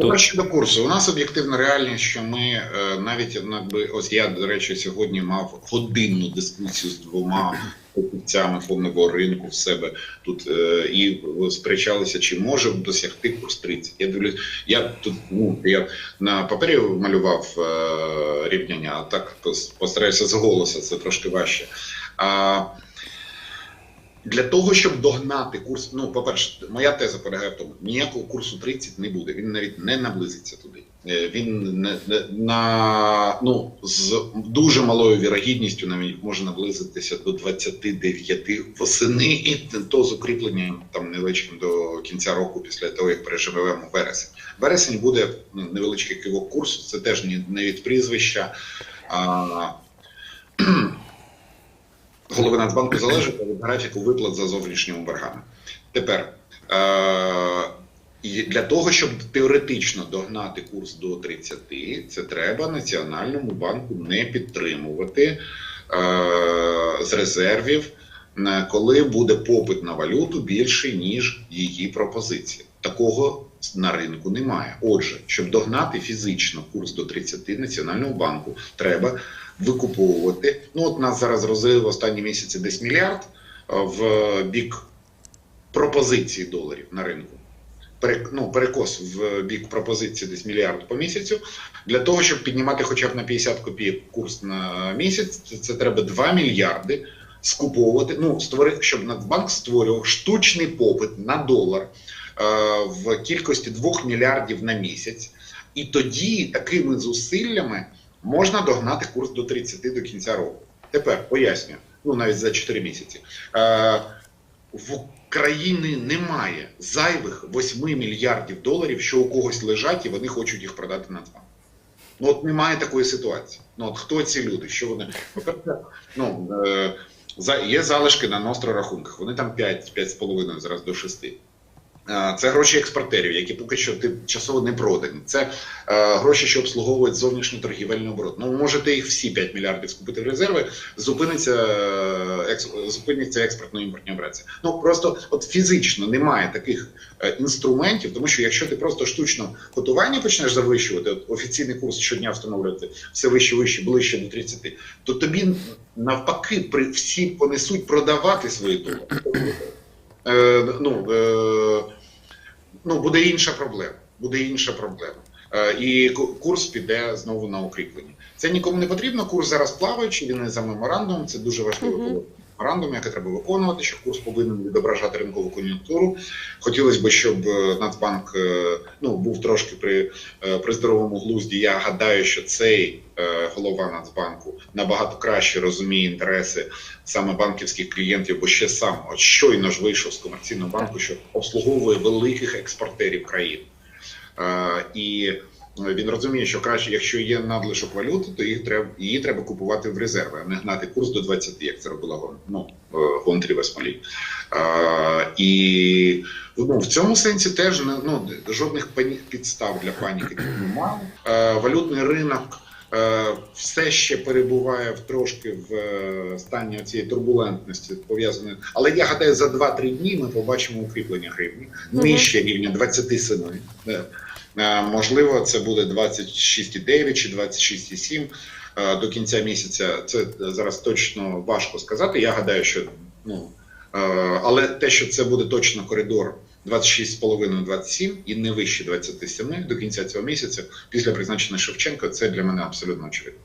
Тепер щодо курсу, у нас об'єктивна реальність, що ми е, навіть якби ось я до речі сьогодні мав годинну дискусію з двома покупцями фондового ринку в себе тут е, і сперечалися, чи може досягти курс 30. Я дивлюсь, я тут ну я на папері малював е, рівняння, а так постараюся з голосу, це трошки важче. А, для того, щоб догнати курс, ну, по-перше, моя теза полягає в тому, ніякого курсу 30 не буде, він навіть не наблизиться туди. Е, Він не, не- на, ну, з дуже малою вірогідністю навіть може наблизитися до 29 восени, і то з укріпленням там невеличким до кінця року, після того, як переживемо вересень. Вересень буде ну, невеличкий кивок курсу, це теж не від прізвища. А, голови Нацбанку залежить від графіку виплат за зовнішніми боргами. Тепер е- для того, щоб теоретично догнати курс до 30, це треба Національному банку не підтримувати е- з резервів, коли буде попит на валюту більший, ніж її пропозиція. Такого на ринку немає. Отже, щоб догнати фізично курс до 30 Національного банку, треба викуповувати. Ну, от нас зараз розрив останні місяці десь мільярд е, в бік пропозиції доларів на ринку. Ну, перекос в бік пропозиції десь мільярд по місяцю. Для того, щоб піднімати хоча б на 50 копійок курс на місяць, це, це треба 2 мільярди скуповувати. Ну, створи, щоб Нацбанк створював штучний попит на долар в кількості 2 мільярдів на місяць. І тоді такими зусиллями можна догнати курс до 30 до кінця року. Тепер пояснюю, ну навіть за 4 місяці. Е, в країни немає зайвих 8 мільярдів доларів, що у когось лежать, і вони хочуть їх продати Нацбанку. Ну от немає такої ситуації. Ну от хто ці люди? Що вони? Ну, е, є залишки на нострорахунках. Вони там 5, 5,5 зараз до 6. Е, Це гроші експортерів, які поки що тимчасово не продані. Це е, гроші, що обслуговують зовнішній торгівельний оборот. Ну можете їх всі 5 мільярдів скупити в резерви, зупиниться е, екс, зупиниться експортно-імпортні операції. Ну просто от фізично немає таких е, інструментів, тому що якщо ти просто штучно котування почнеш завищувати, от офіційний курс щодня встановлювати все вище, вище, ближче до 30, то тобі навпаки при всі понесуть продавати свої долари. Е, ну, е, ну, буде інша проблема. Буде інша проблема. Е, і ку- курс піде знову на укріплення. Це нікому не потрібно. Курс зараз плаваючий, він не за меморандумом. Це дуже важливо. Мгм. Було Меморандум, який треба виконувати, що курс повинен відображати ринкову кон'юнктуру. Хотілося б, щоб е, Нацбанк е, ну, був трошки при, е, при здоровому глузді. Я гадаю, що цей голова Нацбанку набагато краще розуміє інтереси саме банківських клієнтів, бо ще сам от щойно ж вийшов з комерційного банку, що обслуговує великих експортерів країн. І він розуміє, що краще, якщо є надлишок валюти, то їх треба її треба купувати в резерви, а не гнати курс до 20, як це робила ну, е, Гонтріва Смолій. Е, і ну, в цьому сенсі теж ну, жодних пані- підстав для паніки немає. Е, валютний ринок. Е, Все ще перебуває в трошки в е, стані цієї турбулентності пов'язаної. Але я гадаю, за 2-3 дні ми побачимо укріплення гривні нижче рівня 27. Е, Можливо, це буде 26,9 чи 26,7 е, до кінця місяця. Це зараз точно важко сказати. Я гадаю, що ну але те, що це буде точно коридор 26,5-27 і не вище 27 до кінця цього місяця, після призначення Шевченка, це для мене абсолютно очевидно.